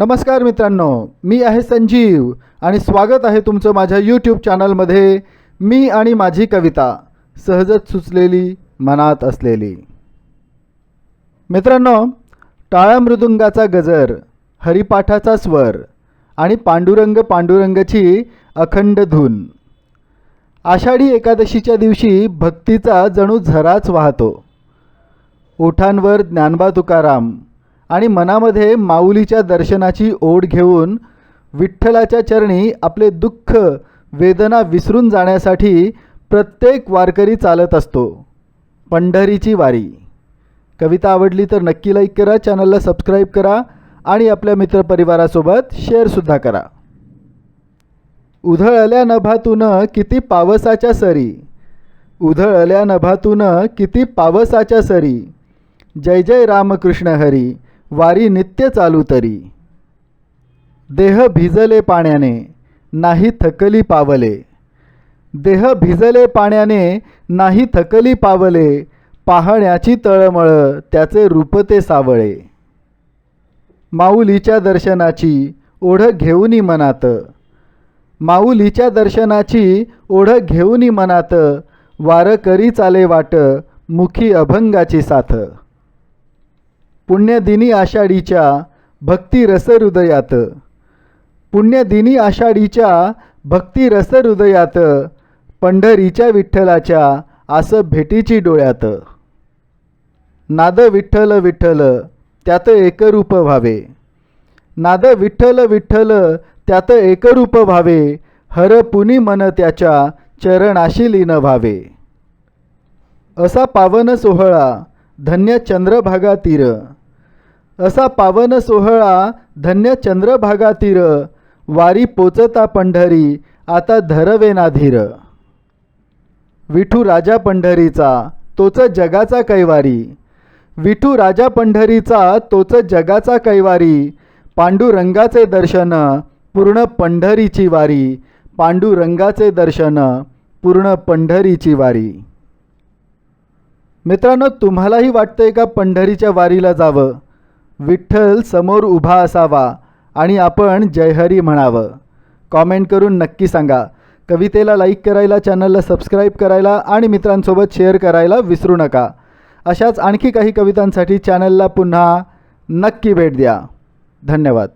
नमस्कार मित्रांनो मी आहे संजीव आणि स्वागत आहे तुमचं माझ्या यूट्यूब चॅनलमध्ये मी आणि माझी कविता सहजच सुचलेली मनात असलेली. मित्रांनो टाळा मृदुंगाचा गजर हरिपाठाचा स्वर आणि पांडुरंग पांडुरंगची अखंड धून. आषाढी एकादशीच्या दिवशी भक्तीचा जणू झराच वाहतो. ओठांवर ज्ञानबा तुकाराम आणि मनामध्ये माऊलीच्या दर्शनाची ओढ घेऊन विठ्ठलाच्या चरणी आपले दुःख वेदना विसरून जाण्यासाठी प्रत्येक वारकरी चालत असतो. पंढरीची वारी. कविता आवडली तर नक्की लाईक करा चॅनलला सबस्क्राईब करा आणि आपल्या मित्रपरिवारासोबत शेअरसुद्धा करा. उधळल्या नभातून किती पावसाच्या सरी. उधळल्या नभातून किती पावसाच्या सरी. जय जय रामकृष्ण हरी. वारी नित्य चालू तरी. देह भिजले पाण्याने नाही थकली पावले. देह भिजले पाण्याने नाही थकली पावले. पाहण्याची तळमळ त्याचे रूप ते सावळे. माऊलीच्या दर्शनाची ओढ घेऊनी मनात. माऊलीच्या दर्शनाची ओढ घेऊनी मनात. वारकरी चाले वाट मुखी अभंगाची साथ. पुण्यदिनी आषाढीच्या भक्तिरसहृदयात. हृदयात पुण्यदिनी आषाढीच्या भक्तिरसहृदयात पंढरीच्या विठ्ठलाच्या आस भेटीची डोळ्यात. नाद विठ्ठल विठ्ठल त्यात एकरूप व्हावे. नाद विठ्ठल विठ्ठल त्यात एकरूप व्हावे. हर पुनी मन त्याच्या चरणाशी लीन व्हावे. असा पावन सोहळा धन्य चंद्रभागा तीर असा पावन सोहळा धन्य चंद्रभागा तीर वारी पोचता पंढरी आता धरवे धीर विठू राजा पंढरीचा तोच जगाचा कैवारी. विठू राजा पंढरीचा तोच जगाचा कैवारी. पांडुरंगाचे दर्शन पूर्ण पंढरीची वारी. पांडुरंगाचे दर्शन पूर्ण पंढरीची वारी. मित्रांनो तुम्हालाही वाटतंय का पंढरीच्या वारीला जावं? विठ्ठल समोर उभा असावा आणि आपण जयहरी म्हणावं. कॉमेंट करून नक्की सांगा. कवितेला लाईक करायला चॅनलला सबस्क्राईब करायला आणि मित्रांसोबत शेअर करायला विसरू नका. अशाच आणखी काही कवितांसाठी चॅनलला पुन्हा नक्की भेट द्या. धन्यवाद.